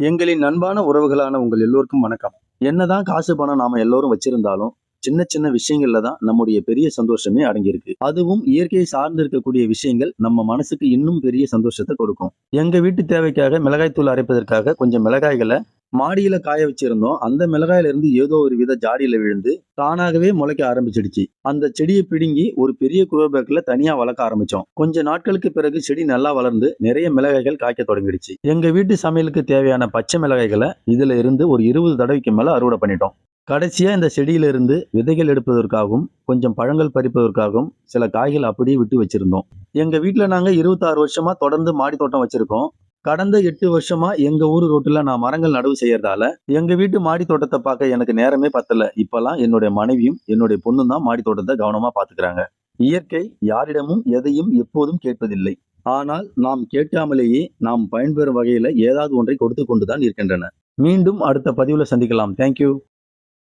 எங்களின் அன்பான உறவுகளான உங்கள் எல்லோருக்கும் வணக்கம். என்னதான் காசு பணம் நாம எல்லோரும் வச்சிருந்தாலும் சின்ன சின்ன விஷயங்கள்ல தான் நம்முடைய பெரிய சந்தோஷமே அடங்கியிருக்கு. அதுவும் இயற்கையை சார்ந்து இருக்கக்கூடிய விஷயங்கள் நம்ம மனசுக்கு இன்னும் பெரிய சந்தோஷத்தை கொடுக்கும். எங்க வீட்டு தேவைக்காக மிளகாய் தூள் அரைப்பதற்காக கொஞ்சம் மிளகாய்களை மாடியில காய வச்சிருந்தோம். அந்த மிளகாயில இருந்து ஏதோ ஒரு வித ஜாடியில விழுந்து தானாகவே முளைக்க ஆரம்பிச்சிடுச்சு. அந்த செடியை பிடுங்கி ஒரு பெரிய குரோபேக்ல தனியா வளர்க்க ஆரம்பிச்சோம். கொஞ்ச நாட்களுக்கு பிறகு செடி நல்லா வளர்ந்து நிறைய மிளகாய்கள் காய்க்க தொடங்கிடுச்சு. எங்க வீட்டு சமையலுக்கு தேவையான பச்சை மிளகாய்களை இதுல இருந்து ஒரு இருபது தடவைக்கு மேல அறுவடை பண்ணிட்டோம். கடைசியா இந்த செடியிலிருந்து விதைகள் எடுப்பதற்காகவும் கொஞ்சம் பழங்கள் பறிப்பதற்காகவும் சில காய்கள் அப்படியே விட்டு வச்சிருந்தோம். எங்க வீட்டுல நாங்க இருபத்தாறு வருஷமா தொடர்ந்து மாடி தோட்டம் வச்சிருக்கோம். கடந்த எட்டு வருஷமா எங்க ஊர் ரோட்டுல நான் மரங்கள் நடவு செய்யறதால எங்க வீட்டு மாடி தோட்டத்தை பார்க்க எனக்கு நேரமே பத்தல. இப்பெல்லாம் என்னுடைய மனைவியும் என்னுடைய பொண்ணும் தான் மாடி தோட்டத்தை கவனமா பாத்துக்கிறாங்க இயற்கை யாரிடமும் எதையும் எப்போதும் கேட்பதில்லை. ஆனால் நாம் கேட்காமலேயே நாம் பயன்பெறும் வகையில ஏதாவது ஒன்றை கொடுத்து கொண்டுதான் இருக்கின்றன. மீண்டும் அடுத்த பதிவுல சந்திக்கலாம். தேங்க்யூ